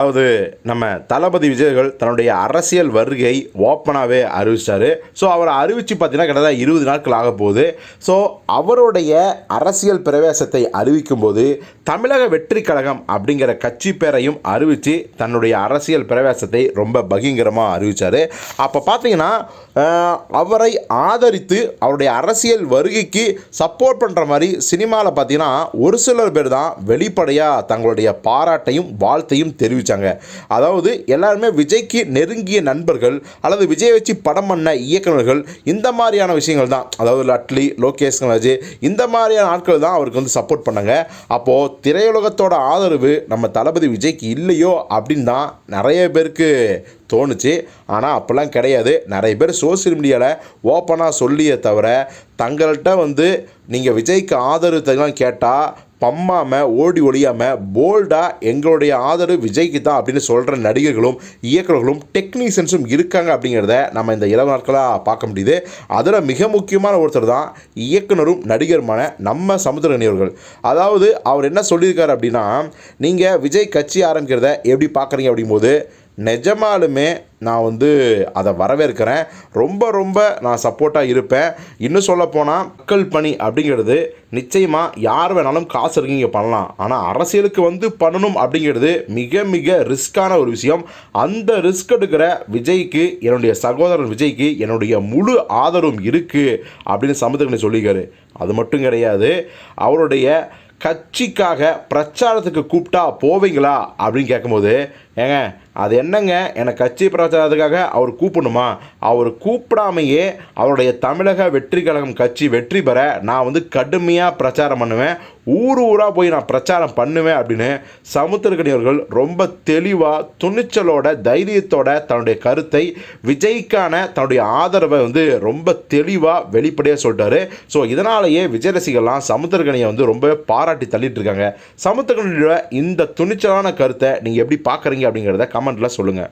அதாவது நம்ம தளபதி விஜயர்கள் தன்னுடைய அரசியல் வருகை ஓப்பனாகவே அறிவிச்சாரு. ஸோ அவரை அறிவித்து பார்த்தீங்கன்னா கிட்டத்தட்ட இருபது நாட்கள் ஆக போகுது. ஸோ அவருடைய அரசியல் பிரவேசத்தை அறிவிக்கும் போது தமிழக வெற்றி கழகம் அப்படிங்கிற கட்சி பேரையும் அறிவித்து தன்னுடைய அரசியல் பிரவேசத்தை ரொம்ப பகிங்கரமாக அறிவித்தார் அப்போ பார்த்தீங்கன்னா அவரை ஆதரித்து அவருடைய அரசியல் வருகைக்கு சப்போர்ட் பண்ணுற மாதிரி சினிமாவில் பார்த்தீங்கன்னா ஒரு சிலர் பேர் தான் வெளிப்படையாக தங்களுடைய பாராட்டையும் வாழ்த்தையும் தெரிவித்தாங்க அதாவது எல்லாருமே விஜய்க்கு நெருங்கிய நண்பர்கள் அல்லது விஜய் வச்சு படம் பண்ண இயக்குனர்கள் இந்த மாதிரியான விஷயங்கள் தான். அதாவது லட்லி லோகேஷ் கனராஜ் இந்த மாதிரியான ஆட்கள் தான் அவருக்கு வந்து சப்போர்ட் பண்ணாங்க. அப்போது திரையுலகத்தோட ஆதரவு நம்ம தளபதி விஜய்க்கு இல்லையோ அப்படின்னு தான் நிறைய பேருக்கு தோணுச்சு. ஆனால் அப்போல்லாம் கிடையாது. நிறைய பேர் சோசியல் மீடியாவில் ஓப்பனாக சொல்லியே தவிர தங்கள்கிட்ட வந்து நீங்கள் விஜய்க்கு ஆதரவு தரலாம் கேட்டால் பம்மாமல் ஓடி ஒழியாமல் போல்டாக எங்களுடைய ஆதரவு விஜய்க்கு தான் அப்படின்னு சொல்கிற நடிகர்களும் இயக்குநர்களும் டெக்னீஷியன்ஸும் இருக்காங்க அப்படிங்கிறத நம்ம இந்த இரவு நாட்களாக பார்க்க முடியுது. அதில் மிக முக்கியமான ஒருத்தர் தான் இயக்குனரும் நடிகருமான நம்ம சமுத்திரகனி அவர்கள் அதாவது அவர் என்ன சொல்லியிருக்காரு அப்படின்னா நீங்கள் விஜய் கட்சி ஆரம்பிக்கிறத எப்படி பார்க்குறீங்க அப்படிங்கும்போது நிஜமாலுமே நான் வந்து அதை வரவேற்கிறேன். ரொம்ப ரொம்ப நான் சப்போர்ட்டாக இருப்பேன். இன்னும் சொல்ல போனால் மக்கள் பணி அப்படிங்கிறது நிச்சயமாக யார் வேணாலும் காசு இருக்கீங்க பண்ணலாம். ஆனால் அரசியலுக்கு வந்து பண்ணணும் அப்படிங்கிறது மிக மிக ரிஸ்க்கான ஒரு விஷயம். அந்த ரிஸ்க் எடுக்கிற விஜய்க்கு என்னுடைய சகோதரன் விஜய்க்கு என்னுடைய முழு ஆதரவும் இருக்குது அப்படின்னு சமுத்திரகனி சொல்லியிருக்காரு. அது மட்டும் கிடையாது அவருடைய கட்சிக்காக பிரச்சாரத்துக்கு கூப்பிட்டா போவீங்களா அப்படின்னு கேட்கும்போது ஏங்க அது என்னங்க? என்னை கட்சி பிரச்சாரத்துக்காக அவர் கூப்பிடணுமா? அவர் கூப்பிடாமையே அவருடைய தமிழக வெற்றி கழகம் கட்சி வெற்றி பெற நான் வந்து கடுமையாக பிரச்சாரம் பண்ணுவேன். ஊர் ஊராக போய் நான் பிரச்சாரம் பண்ணுவேன் அப்படின்னு சமுத்திரக்கணி அவர்கள் ரொம்ப தெளிவாக துணிச்சலோட தைரியத்தோட தன்னுடைய கருத்தை விஜய்க்கான தன்னுடைய ஆதரவை வந்து ரொம்ப தெளிவாக வெளிப்படையாக சொல்லிட்டாரு. ஸோ இதனாலேயே விஜய் ரசிகர்லாம் சமுத்திரக்கணியை வந்து ரொம்ப பாராட்டி தள்ளிட்டு இருக்காங்க. சமுத்திரக்கணியோட இந்த துணிச்சலான கருத்தை நீங்கள் எப்படி பார்க்குறீங்க அப்படிங்கிறத கமெண்ட்டில் சொல்லுங்கள்